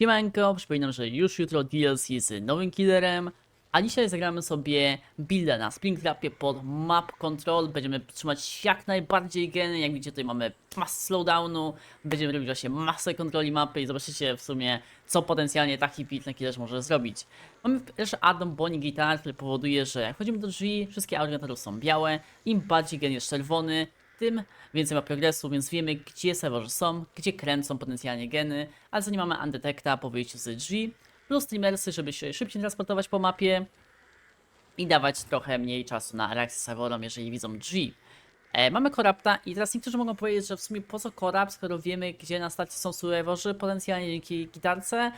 Siemanko, przypominam, że już jutro DLC z nowym killerem, a dzisiaj zagramy sobie builda na Springtrapie pod map control. Będziemy trzymać jak najbardziej geny, jak widzicie tutaj mamy masę slowdownu, będziemy robić właśnie masę kontroli mapy i zobaczycie w sumie co potencjalnie taki build na killerz może zrobić. Mamy pierwszy addon Bonnie Guitar, który powoduje, że jak wchodzimy do drzwi, wszystkie autogeneratorów są białe, im bardziej gen jest czerwony, tym więcej ma progresu, więc wiemy gdzie serwerzy są, gdzie kręcą potencjalnie geny, ale za nie mamy undetecta po wyjściu z drzwi, plus streamersy, żeby się szybciej transportować po mapie i dawać trochę mniej czasu na reakcję serwerom, jeżeli widzą drzwi. E, mamy korapta i teraz niektórzy mogą powiedzieć, że w sumie po co korab, skoro wiemy gdzie na stacji są serwerzy, potencjalnie dzięki gitarce,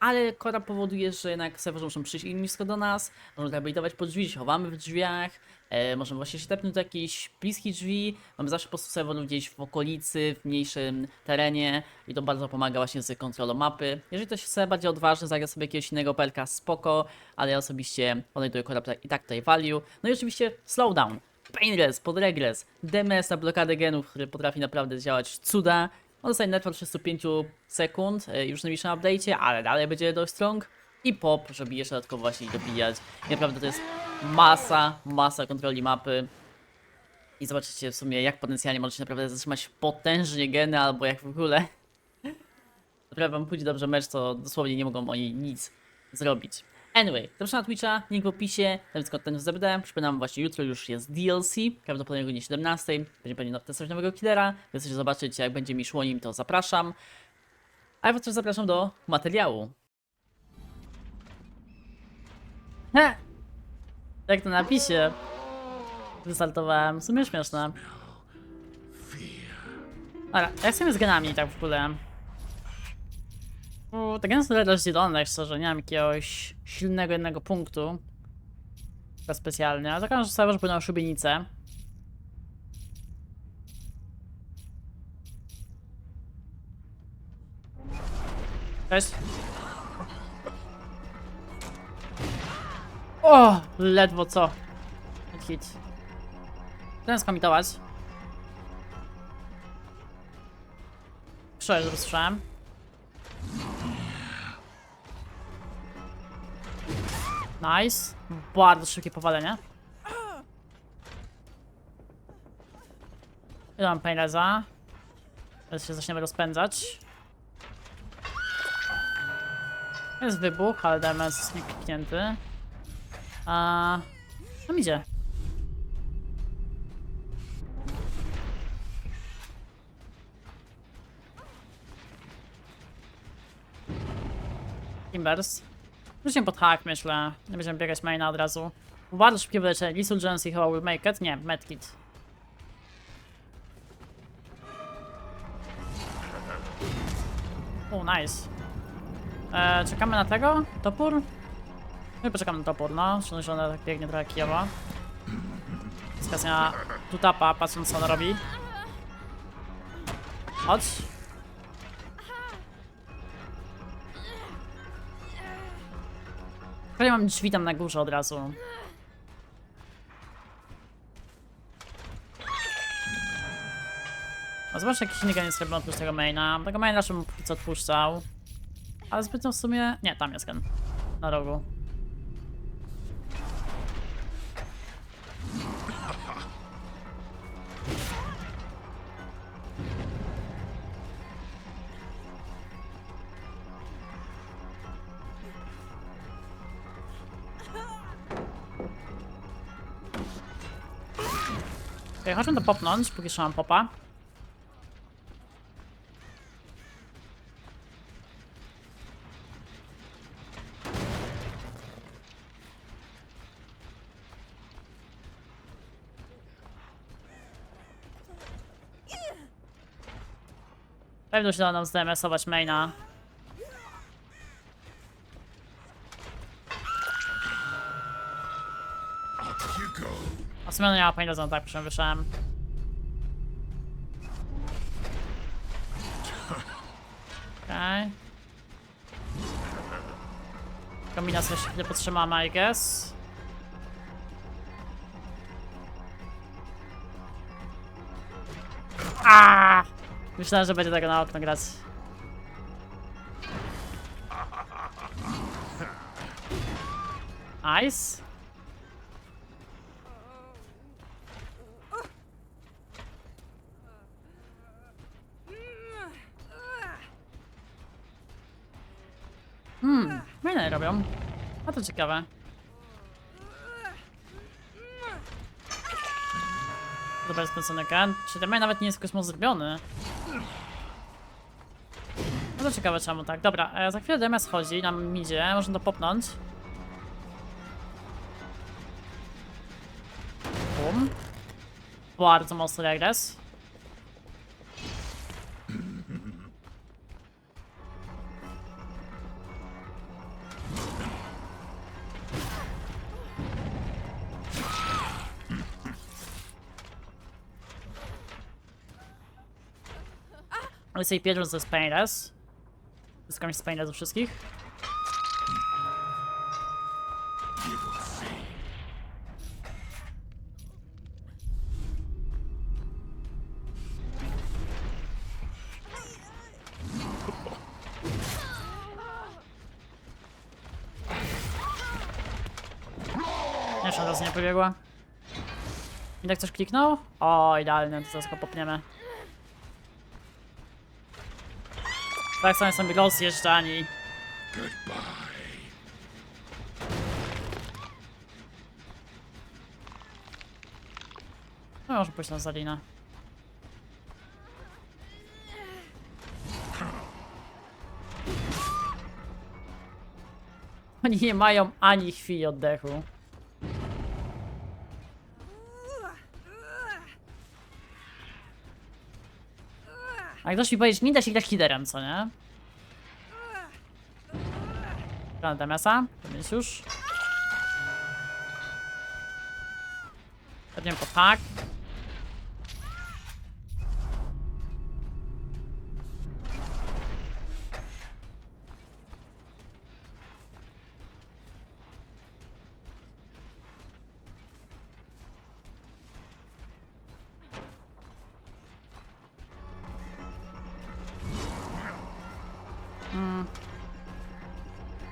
ale korab powoduje, że jednak serwerzy muszą przyjść im blisko do nas, możemy rehabilitować po drzwi, chowamy w drzwiach, e, możemy właśnie się tepnąć do jakichś bliskich drzwi, mamy zawsze po prostu serwerów gdzieś w okolicy, w mniejszym terenie i to bardzo pomaga właśnie z kontrolą mapy. Jeżeli ktoś chce bardziej odważny, zagra sobie jakiegoś innego pelka, spoko, ale ja osobiście podejduję korabta i tak tutaj value. No i oczywiście slowdown. Painless, podregres, DMS na blokadę genów, który potrafi naprawdę działać cuda. On dostaje network 35 sekund e, już w najbliższym update'cie, ale dalej będzie dość strong. I pop, żeby jeszcze dodatkowo właśnie dobijać. I naprawdę to jest masa, masa kontroli mapy. I zobaczycie w sumie jak potencjalnie możecie naprawdę zatrzymać potężnie geny, albo jak w ogóle. Naprawdę wam pójdzie dobrze mecz, to dosłownie nie mogą oni nic zrobić. Anyway, zapraszam na Twitcha, link w opisie, tam jest content w ZBD. Przypominam, właśnie jutro już jest DLC, prawdopodobnie o godzinie 17. Będzie pewnie testować nowego killera. Więc chcecie zobaczyć, jak będzie mi szło nim, to zapraszam. A ja was też zapraszam do materiału. He! Jak to napisie. Wystartowałem, w sumie śmieszne. Dobra, jak sobie z genami tak w ogóle? Te geny są dość zielone, szczerze, nie mam jakiegoś silnego jednego punktu. Chyba specjalnie, ale zakładam, że serwer płynął szubienicę. Cześć. O, ledwo co. Hit. Ten skomitować. Przejdź, że Nice. Bardzo szybkie powalenie. Ile mam painleza? Teraz się zaczniemy rozpędzać. Jest wybuch, ale DMS jest niekliknięty. A... Tam idzie. Timbers. Wrócimy pod hack, myślę. Nie będziemy biegać maina od razu. Bardzo szybkie wyleczenie. Resurgency chyba will make it. Nie, medkit. O, nice. E, czekamy na tego? Topór? My poczekamy na topór, no. Szczerze, że ona tak biegnie trochę kijowo. Skazania tutapa, patrząc co ona robi. Chodź. Prawie mam drzwi tam na górze od razu. No zobacz jakiś inny nie zrobił oprócz tego maina. Tego maina raczej bym póki co odpuszczał. Ale zbytnio w sumie... Nie, tam jest gen. Na rogu. Okej, chodźmy to popnąć, póki jeszcze popa. Pewno się da nam zdms-ować maina. sumie nie ma pojęcia, no tak przemyślałem. Okej. Okay. Kombinacja się chwilę podtrzymamy, I guess. Aaaa! Myślałem, że będzie tego na okno grać. Ice? Hmm, fajne robią. A to ciekawe. Dobra, skręcony kan. Czy ten nawet nie jest kosmos zrobiony? No to ciekawe czemu tak. Dobra, e, za chwilę DMS chodzi, nam idzie, można to popnąć. Bum. Bardzo mocny regres. Ale sobie pierwszy ze Spainless. Zyskam się Spainless do wszystkich. Jeszcze raz nie pobiegła. I tak coś kliknął? O, idealnie, to zaraz go popniemy. Tak samo są rozjeżdżani. No może pójść na Zalinę. Oni nie mają ani chwili oddechu. A ktoś mi powie, że nie da się grać liderem, co nie? DMS-a, to jest już. Pewnie po tak.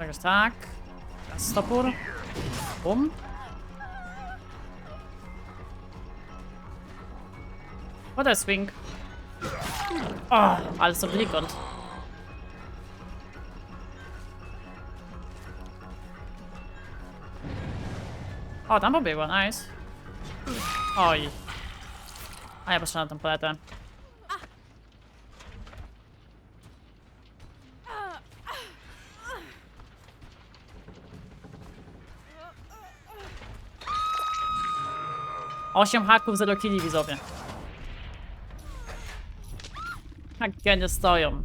Jakoś tak. Teraz Stopór. Bum. What a swing. O, ale sobie likont. O, tam pobiegła, nice. Oj. A ja poszedłem na tą paletę. Osiem haków, 0 killi widzowie. Jak geny stoją.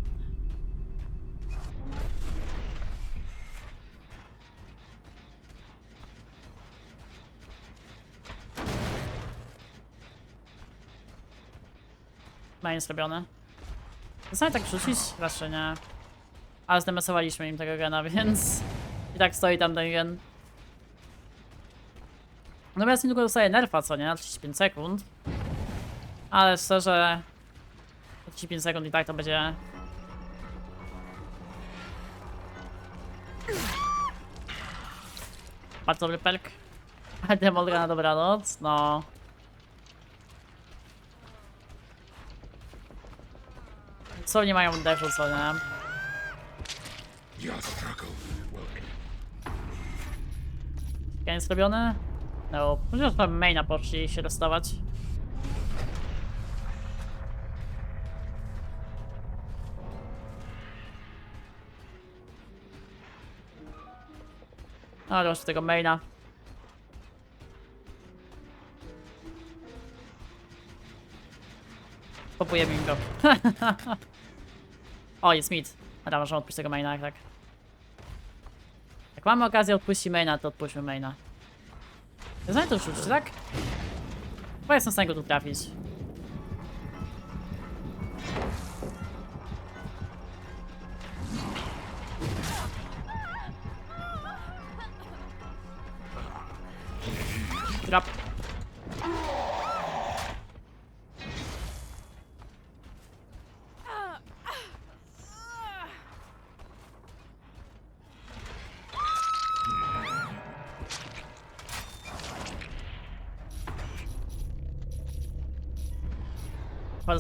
Main zrobione. Chcę tak rzucić? Raczej nie. Ale zdemesowaliśmy im tego gena, więc... I tak stoi tam ten gen. No teraz niedługo dostaję nerfa, co nie? Na 35 sekund. Ale szczerze... 35 sekund i tak to będzie... Bardzo dobry perk. Demolga na dobranoc, no. Co nie mają defu, co nie? Jest zrobione? No, już tam maina poszli się dostawać. No, już tego maina. Popujemy im go. o, jest mid. Dobra, możemy odpuścić tego maina, tak. Jak mamy okazję odpuścić maina, to odpuśćmy maina. Ja znam to rzucić, tak? Chyba jestem w stanie go tu trafić.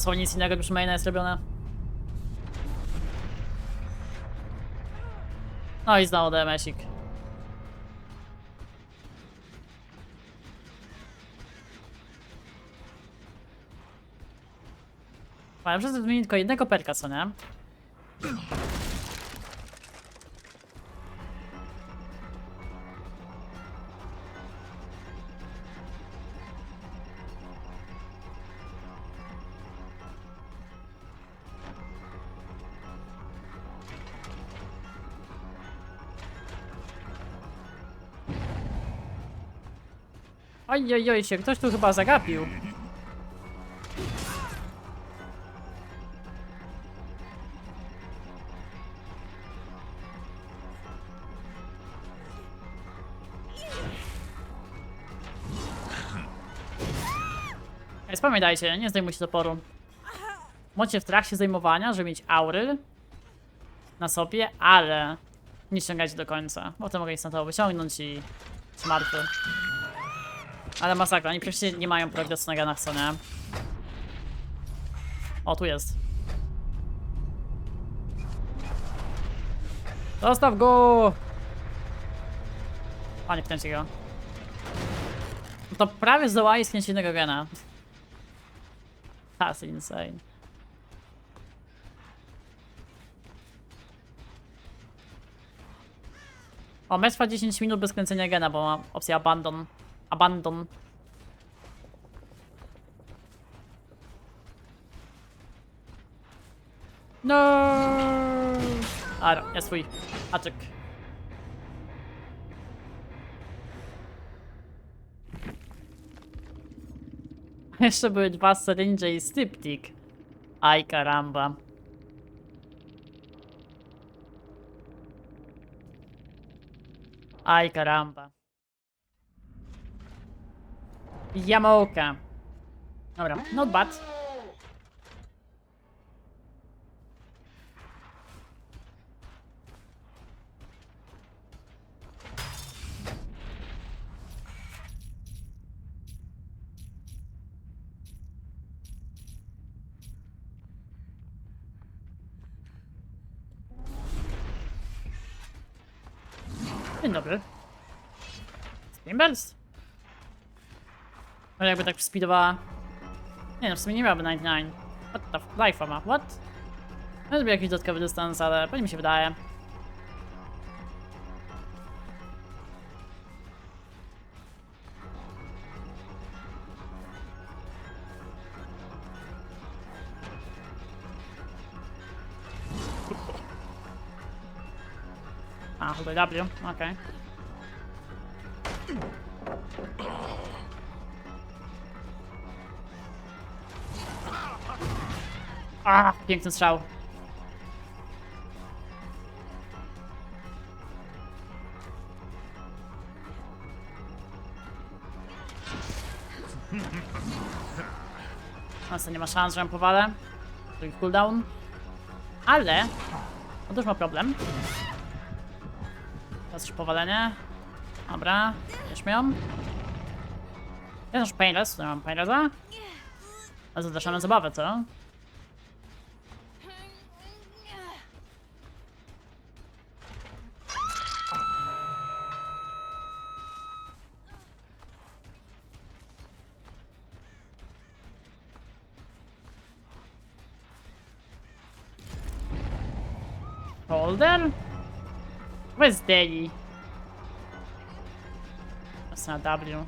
Dosłownie nic innego już maina jest robione. No i znowu DMS-ik. Ale przez tylko jednego perka, co nie? Oj, oj, oj, się ktoś tu chyba zagapił. Ej, Pamiętajcie, nie zdejmujcie toporu. Możecie w trakcie zdejmowania, żeby mieć aury na sobie, ale nie ściągajcie do końca, bo to mogę instantowo wyciągnąć i być martwy. Ale masakra, oni przecież nie mają progresu na co nie? O, tu jest. Zostaw go! A, nie wkręci go. To prawie zdołali skręcić jednego gena. That's insane. O, mecz trwa 10 minut bez kręcenia gena, bo ma opcję abandon. Abandon. No. A, jest swój haczyk. Jeszcze były dwa syringe i styptik. Aj karamba. Aj karamba. Jamołka. Dobra, not bad. Dzień dobry. Steamburst? Ale jakby tak speedowała. Nie no, w sumie nie miałaby 99. What the f... Ma, what? No żeby jakiś dodatkowy dystans, ale pewnie mi się wydaje. A, chyba W, okej. A, piękny strzał. Masa nie ma szans, że ją powalę. Drugi cooldown. Ale... Otóż ma problem. Teraz już powalenie. Dobra, bierzmy ją. Jest już painless, tu mam painlessa. Ale zapraszamy zabawę, co? Holder? Where's Daddy? That's not W.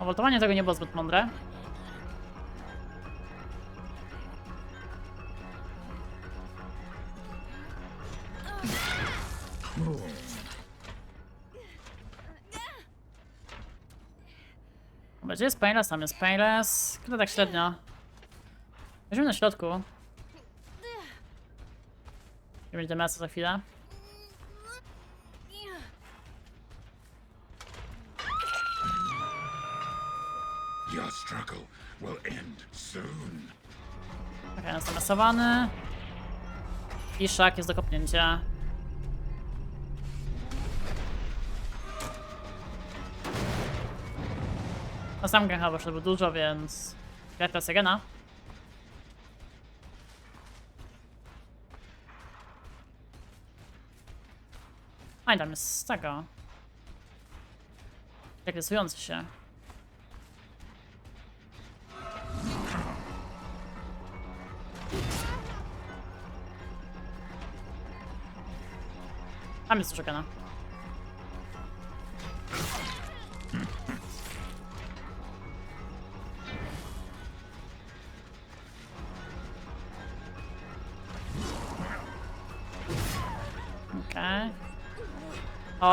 Owoltowanie tego nie było zbyt mądre. Gdzie jest Painless? Tam jest Painless. Chyba tak średnio. Weźmy na środku. Będziemy mieć za chwilę. Your struggle will end soon. Okej, jest namasowany. Iszak jest do kopnięcia. Na sam chyba poszedł dużo, więc... Greta Syrena. A tam jest z tego. Jak rysujący się. Tam jest dużo gana.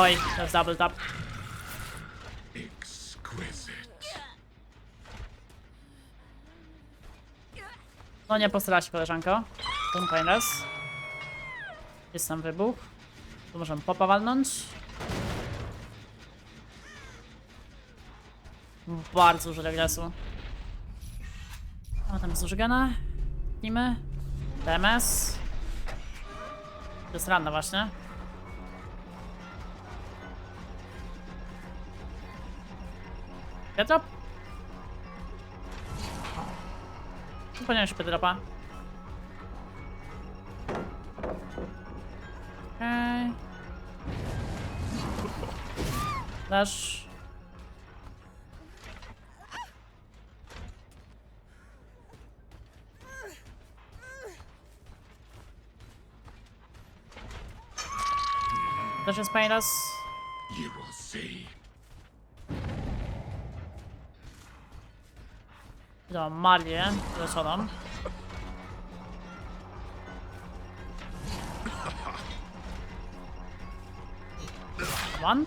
Oj, to double tap. No nie postarała się koleżanko. Pum raz. Jest tam wybuch. Tu możemy popa walnąć. Bardzo dużo regresu. O, tam jest dużo gana. Nimy. DMS. To jest ranna właśnie. Powinienem się Pietropa. Okej. Dasz. Też jest pani raz. Do Marię leczoną. Come on.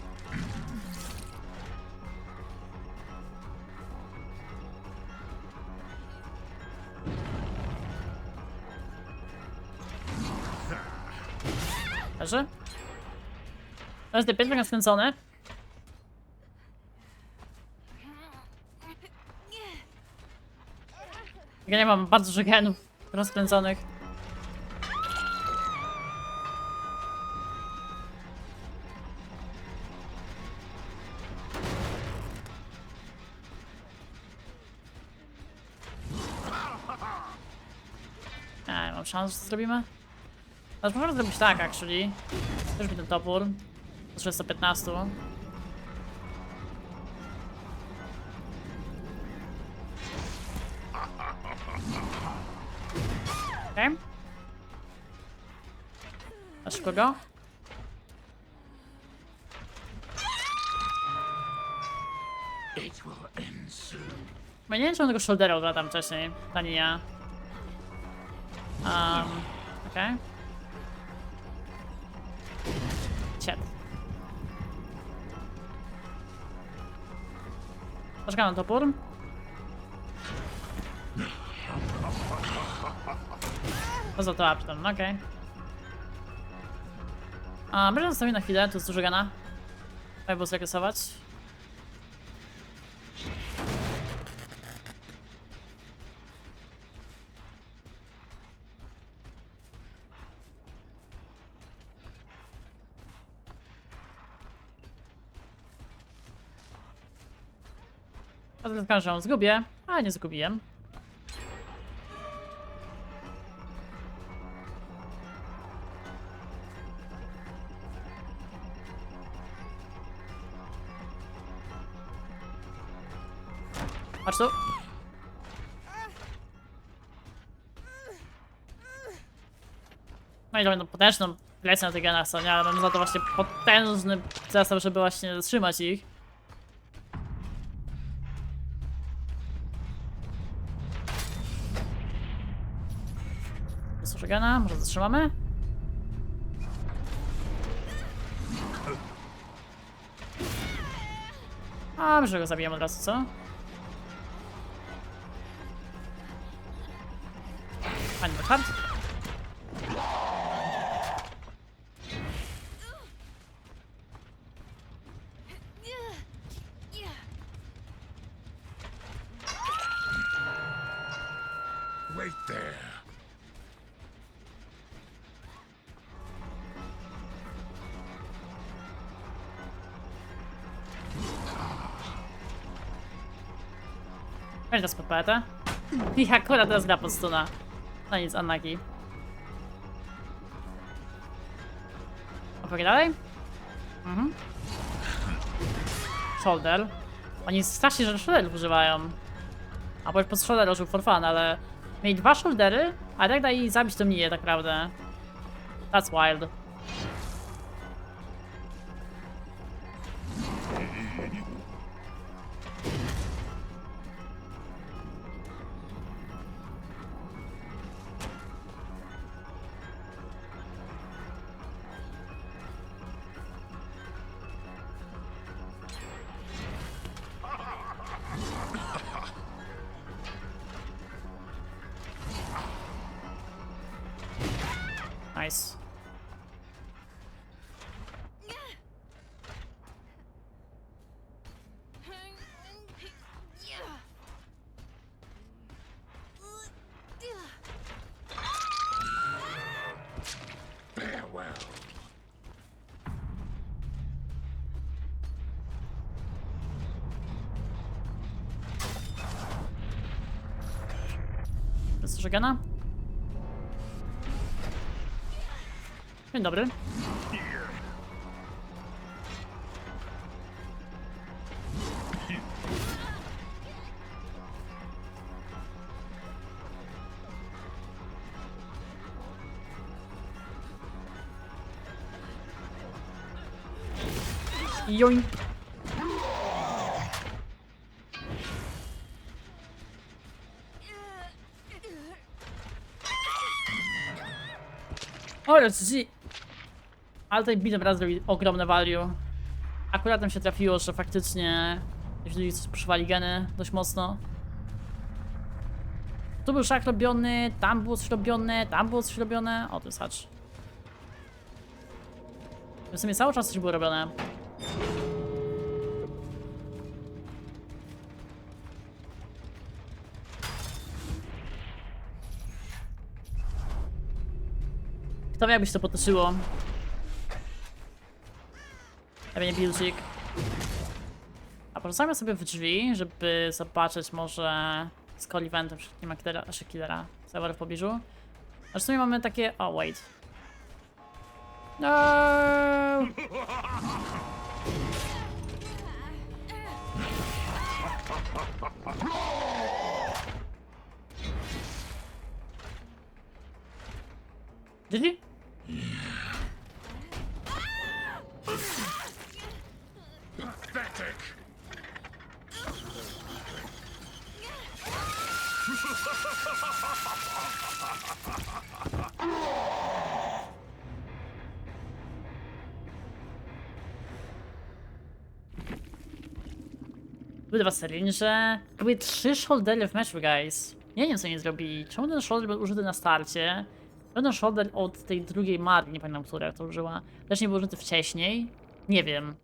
Leży. To jest piętro skręcone. Ja nie mam bardzo dużo genów rozkręconych. Nie, mam szansę, że zrobimy. Ale możemy zrobić tak, actually. Też mi ten topór. Do 115. A szybko go? It will end soon. Bo nie wiem, czy on tego shouldera odwra tam wcześniej. Ta nie ja. Um, okej. Okay. Ciet. Poczekam na topór. Poza to aptem, okej. Okay. A, będę zostawił na chwilę, tu jest dużo gana. Trzeba było że ją zgubię, ale nie zgubiłem. Patrz tu. No i to potężną lecę na tych genach, co nie? Ale mam za to właśnie potężny zestaw, żeby właśnie zatrzymać ich. Jest gena, może zatrzymamy? A, może go zabijemy od razu, co? Hard. Wait there. Weź nas popetę. I akurat teraz gra pod stuna. No nic, Anaki. Opowiedz dalej? Mhm. Shoulder. Oni strasznie że shoulderów używają. A bo już pod shoulder użył for fun, ale... Mieli dwa shouldery, a tak daj zabić to mnie tak naprawdę. That's wild. Shogana? Dzień dobry. Joink. O, ci... Ale tutaj Bill raz zrobi ogromne value. Akurat nam się trafiło, że faktycznie jeśli przyszywali geny dość mocno. Tu był szach robiony, tam było coś robione, tam było coś robione. O, to jest hacz. W sumie cały czas coś było robione. Wie, jakby się to potoczyło? Pewnie Bilcik. A porzucamy sobie w drzwi, żeby zobaczyć może z Coliventem, czy nie ma killera, znaczy killera, w pobliżu. A w sumie mamy takie... O, wait. No. GG? Były dwa syrinże. Były trzy shouldery w meczu, guys. Nie wiem, co nie zrobili. Czemu ten shoulder był użyty na starcie? Ten shoulder od tej drugiej marki, nie pamiętam, która to użyła, też nie był użyty wcześniej. Nie wiem.